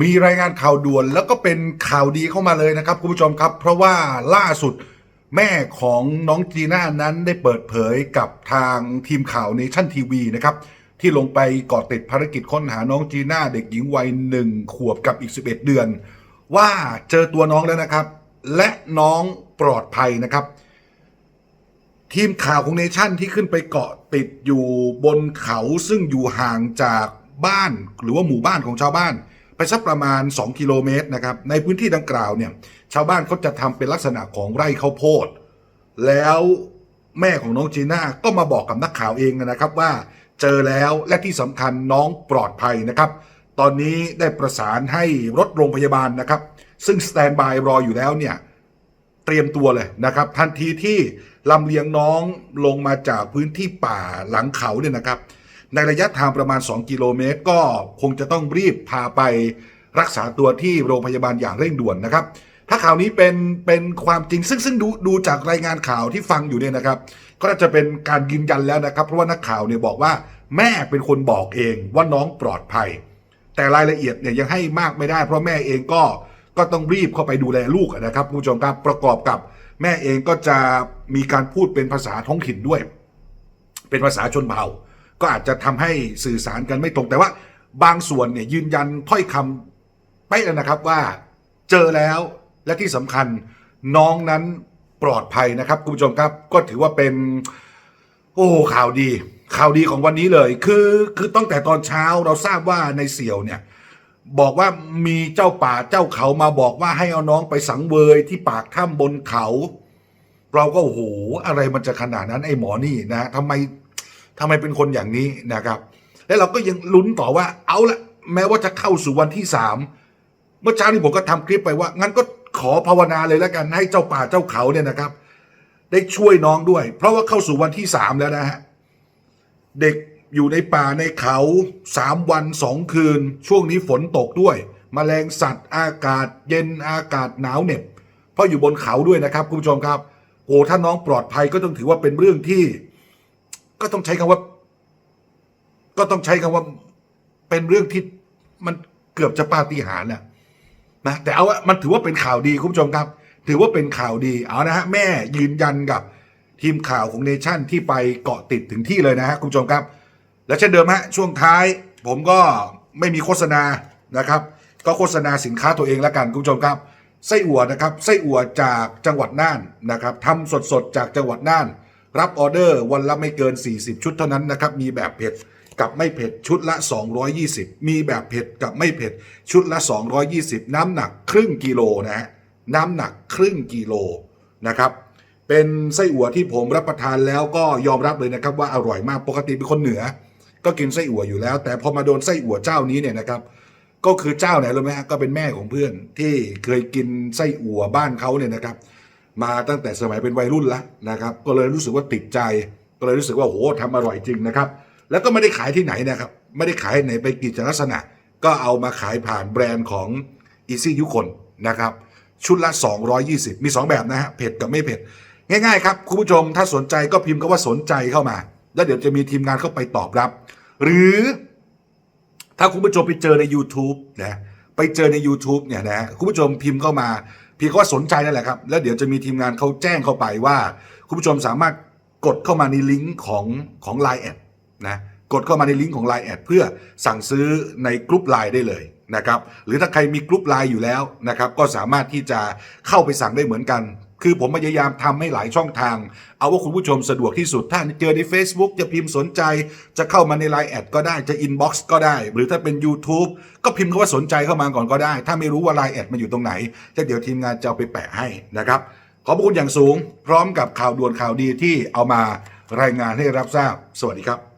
มีรายงานข่าวด่วนแล้วก็เป็นข่าวดีเข้ามาเลยนะครับคุณผู้ชมครับ เพราะว่าล่าสุดแม่ของน้องจีน่านั้นได้เปิดเผยกับทางทีมข่าวเนชั่นทีวีนะครับ ที่ลงไปเกาะติดภารกิจค้นหาน้องจีน่าเด็กหญิงวัยหนึ่งขวบกับอีก 11 เดือน ว่าเจอตัวน้องแล้วนะครับ และน้องปลอดภัยนะครับ ทีมข่าวของเนชั่นที่ขึ้นไปเกาะติดอยู่บนเขาซึ่งอยู่ห่างจากบ้านหรือว่าหมู่บ้านของชาวบ้าน ไปสักประมาณ 2 กิโลเมตรนะครับ ในพื้นที่ดังกล่าวเนี่ย ชาวบ้านเขาจะทำเป็นลักษณะของไร่ข้าวโพด แล้วแม่ของน้องจีน่าก็มาบอกกับนักข่าวเองนะครับว่าเจอแล้วและที่สำคัญน้องปลอดภัยนะครับ ตอนนี้ได้ประสานให้รถโรงพยาบาลนะครับ ซึ่งสแตนบายรออยู่แล้วเนี่ยเตรียมตัวเลยนะครับ ทันทีที่ลำเลียงน้องลงมาจากพื้นที่ป่าหลังเขาเนี่ยนะครับ ในระยะทางประมาณ 2 กิโลเมตร ก็คงจะต้องรีบพาไปรักษาตัวที่โรงพยาบาลอย่างเร่งด่วนนะครับ ถ้าข่าวนี้เป็นเป็นความจริงซึ่งซึ่งดูดูจากรายงานข่าวที่ฟังอยู่เนี่ยนะครับ ก็จะเป็นการยืนยันแล้วนะครับ เพราะว่านักข่าวเนี่ยบอกว่าแม่เป็นคนบอกเองว่าน้องปลอดภัย แต่รายละเอียดเนี่ยยังให้มากไม่ได้ เพราะแม่เองก็ก็ต้องรีบเข้าไปดูแลลูกนะครับคุณผู้ชมครับประกอบกับแม่เองก็จะมีการพูดเป็นภาษาท้องถิ่นด้วย เป็นภาษาชนเผ่า ก็อาจจะทำให้สื่อสารกันไม่ตรงแต่ว่าบางส่วนเนี่ยยืนยันถ้อยคำไปเลยนะครับว่าเจอแล้วและที่สำคัญน้องนั้นปลอดภัยนะครับคุณผู้ชมครับก็ถือว่าเป็น โอ้ข่าวดี ข่าวดีของวันนี้เลย คือคือตั้งแต่ตอนเช้าเราทราบว่าในเสี่ยวเนี่ยบอกว่ามีเจ้าป่าเจ้าเขามาบอกว่าให้เอาน้องไปสังเวยที่ปากถ้ำบนเขา เราก็โอ้โหอะไรมันจะขนาดนั้นไอ้หมอนี่นะทำไม ทำไมเป็นคนอย่างนี้นะครับ แล้วเราก็ยังลุ้นต่อว่าเอาละแม้ว่าจะเข้าสู่วันที่สามเมื่อเช้านี้ผมก็ทำคลิปไปว่า งั้นก็ขอภาวนาเลยแล้วกันให้เจ้าป่าเจ้าเขาเนี่ยนะครับ ได้ช่วยน้องด้วย เพราะว่าเข้าสู่วันที่สามแล้วนะฮะเด็กอยู่ในป่าในเขาสามวันสองคืน ช่วงนี้ฝนตกด้วยมแมลงสัตว์อากาศ เย็นอากาศหนาวเหน็บ เพราะอยู่บนเขาด้วยนะครับคุณผู้ชมครับโอ้ถ้าน้องปลอดภัยก็ต้องถือว่าเป็นเรื่องที่ ก็ต้องใช้คำว่า ก็ต้องใช้คำว่า เป็นเรื่องที่มันเกือบจะปาฏิหาริย์นะนะแต่เอาว่ามันถือว่าเป็นข่าวดีคุณผู้ชมครับ ถือว่าเป็นข่าวดีเอานะฮะแม่ยืนยันกับทีมข่าวของเนชั่นที่ไปเกาะติดถึงที่เลยนะฮะคุณผู้ชมครับ และเช่นเดิมฮะช่วงท้าย ผมก็ไม่มีโฆษณานะครับ ก็โฆษณาสินค้าตัวเองแล้วกันคุณผู้ชมครับไส้อั่วนะครับไส้อั่วจากจังหวัดน่านนะครับทำสดๆจากจังหวัดน่าน รับออเดอร์วันละไม่เกิน 40 ชุดเท่านั้นนะครับ มีแบบเผ็ดกับไม่เผ็ดชุดละ 220 มีแบบเผ็ดกับไม่เผ็ดชุดละ 220 น้ำหนักครึ่งกิโลนะฮะน้ำหนักครึ่งกิโลนะครับเป็นไส้อั่วที่ผมรับประทานแล้วก็ยอมรับเลยนะครับว่าอร่อยมากปกติเป็นคนเหนือ ก็กินไส้อั่วอยู่แล้ว แต่พอมาโดนไส้อั่วเจ้านี้เนี่ยนะครับก็คือเจ้าไหนรู้ไหมฮะก็เป็นแม่ของเพื่อนที่เคยกินไส้อั่วบ้านเขาเนี่ยนะครับ มาตั้งแต่สมัยเป็นวัยรุ่นแล้วนะครับก็เลยรู้สึกว่าติดใจ ก็เลยรู้สึกว่าโหทำอร่อยจริงนะครับ แล้วก็ไม่ได้ขายที่ไหนนะครับ ไม่ได้ขายในไปกิจลักษณะ ก็เอามาขายผ่านแบรนด์ของ Easy ยุคนนะครับชุดละ 220 มี 2 แบบนะฮะเผ็ดกับไม่เผ็ด ง่ายๆครับ คุณผู้ชมถ้าสนใจก็พิมพ์คำว่าสนใจเข้ามา แล้วเดี๋ยวจะมีทีมงานเข้าไปตอบรับ หรือถ้าคุณผู้ชมไปเจอใน YouTube นะไปเจอใน YouTube เนี่ยนะคุณผู้ชมพิมพ์เข้ามา พิมพ์คำว่าสนใจนั่นแหละครับ แล้วเดี๋ยวจะมีทีมงานเขาแจ้งเข้าไปว่า คุณผู้ชมสามารถกดเข้ามาในลิงก์ของของ Line แอดนะกดเข้ามาในลิงก์ของ Line แอดเพื่อสั่งซื้อในกลุ่มไลน์ได้เลยนะครับหรือถ้าใครมีกลุ่มไลน์อยู่แล้วนะครับก็สามารถที่จะเข้าไปสั่งได้เหมือนกัน คือผมพยายามทำให้หลายช่องทาง เอาว่าคุณผู้ชมสะดวกที่สุด ถ้าเจอใน Facebook จะพิมพ์สนใจ จะเข้ามาใน Line แอดก็ได้จะอินบ็อกซ์ก็ได้ หรือถ้าเป็น YouTube ก็พิมพ์คำว่าสนใจเข้ามาก่อนก็ได้ ถ้าไม่รู้ว่า Line แอดมันอยู่ตรงไหนจะเดี๋ยวทีมงานจะเอาไปแปะให้นะครับ ขอบคุณอย่างสูง พร้อมกับข่าวด่วนข่าวดีที่เอามารายงานให้รับทราบ สวัสดีครับ